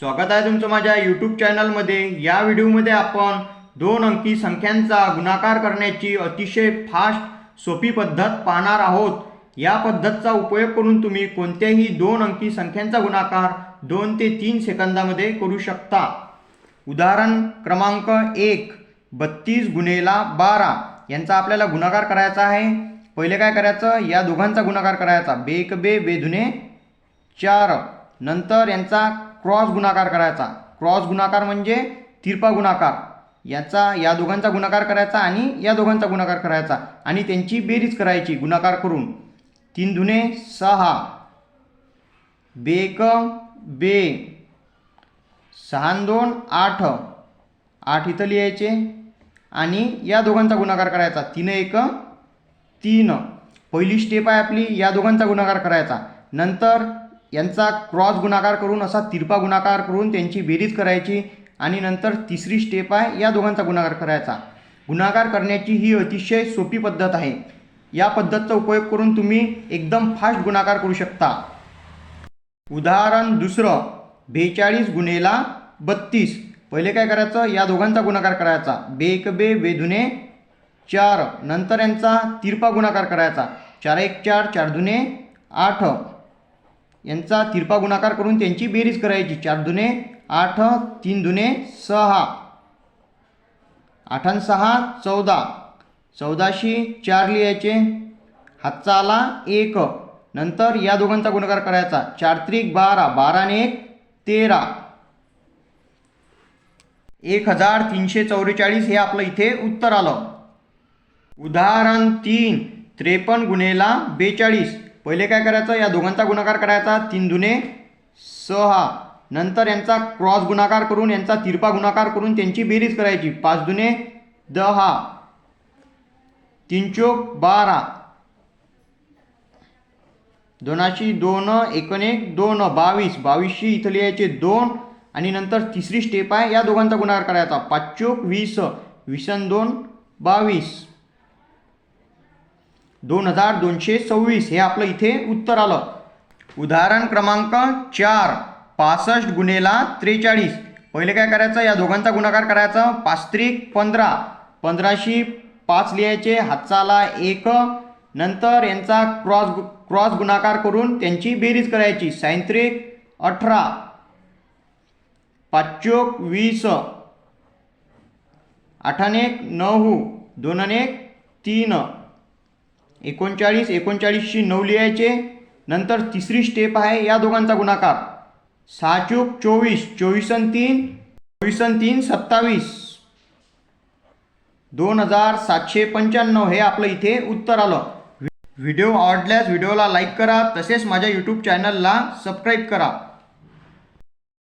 स्वागत आहे तुमचं माझ्या यूट्यूब चॅनलमध्ये या व्हिडिओमध्ये आपण दोन अंकी संख्यांचा गुणाकार करण्याची अतिशय फास्ट सोपी पद्धत पाहणार आहोत. या पद्धतचा उपयोग करून तुम्ही कोणत्याही दोन अंकी संख्यांचा गुणाकार दोन ते तीन सेकंदामध्ये करू शकता. उदाहरण क्रमांक एक बत्तीस गुणेला बारा. यांचा आपल्याला गुणाकार करायचा आहे. पहिले काय करायचं? या दोघांचा गुणाकार करायचा. बेक बे बेधुने चार. नंतर यांचा क्रॉस गुणाकार करायचा. क्रॉस गुणाकार म्हणजे तिरपा गुणाकार. याचा या दोघांचा गुणाकार करायचा आणि या दोघांचा गुणाकार करायचा. आणि त्यांची बेरीज करायची गुणाकार करून. तीन दुने सहा. बेक बे. सहा दोन आठ. आठ इथं लिहायचे. आणि या दोघांचा गुणाकार करायचा. तीन एक तीन. पहिली स्टेप आहे आपली या दोघांचा गुणाकार करायचा. नंतर यांचा क्रॉस गुणाकार करून असा तिरपा गुणाकार करून त्यांची बेरीज करायची आणि नंतर तिसरी स्टेप आहे या दोघांचा गुणाकार करायचा. गुणाकार करण्याची ही अतिशय सोपी पद्धत आहे. या पद्धतचा उपयोग करून तुम्ही एकदम फास्ट गुणाकार करू शकता. उदाहरण दुसरं बेचाळीस गुणेला बत्तीस. पहिले काय करायचं? या दोघांचा गुणाकार करायचा. बेक बे बेधुने चार. नंतर यांचा तिरपा गुणाकार करायचा. चार एक चार चार दुने आठ. यांचा तिरपा गुणाकार करून त्यांची बेरीज करायची. चार दुने आठ तीन दुने सहा. आठान सहा चौदा. चौदाशी चार लिहायचे. हातचा आला एक. नंतर या दोघांचा गुणाकार करायचा. चार त्रिक बारा. बाराने एक तेरा. एक हजार तीनशे चौवेचाळीस हे आपलं इथे उत्तर आलं. उदाहरण तीन. त्रेपन्न गुणेला बेचाळीस. पहिले काय करायचं? या दोघांचा गुणाकार करायचा. तीन दुने सहा. नंतर यांचा क्रॉस गुणाकार करून यांचा तिरपा गुणाकार करून त्यांची बेरीज करायची. पाच दुने दहा. तीन चोक बारा. दोनाशी दोन एकोण एक दोन बावीस. बावीसशी इथं लिहायचे दोन. आणि नंतर तिसरी स्टेप आहे या दोघांचा गुणाकार करायचा. पाच चोक वीस. वीसन दोन बावीस. दोन हजार दोनशे सव्वीस हे आपलं इथे उत्तर आलं. उदाहरण क्रमांक चार पासष्ट गुणेला त्रेचाळीस. पहिले काय करायचं? या दोघांचा गुणाकार करायचा. पाच त्रिक पंधरा. पंधराशी पाच लिहायचे हातचाला एक. नंतर यांचा क्रॉस गु- क्रॉस गुणाकार करून त्यांची बेरीज करायची. सायंत्रिक अठरा. पाचोक वीस. आठानेक नऊ. दोन अनेक तीन. एकोणचाळीस एकोणचाळीसशी नऊ लिहायचे नंतर तिसरी स्टेप आहे या दोघांचा गुणाकार. सहा चूक चोवीस चोवीस अन तीन चोवीस अन तीन सत्तावीस. दोन हजार सातशे पंच्याण्णव हे आपलं इथे उत्तर आलं. व्हिडिओ आवडल्यास व्हिडिओला लाईक करा तसेच माझ्या यूट्यूब चॅनलला सबस्क्राईब करा.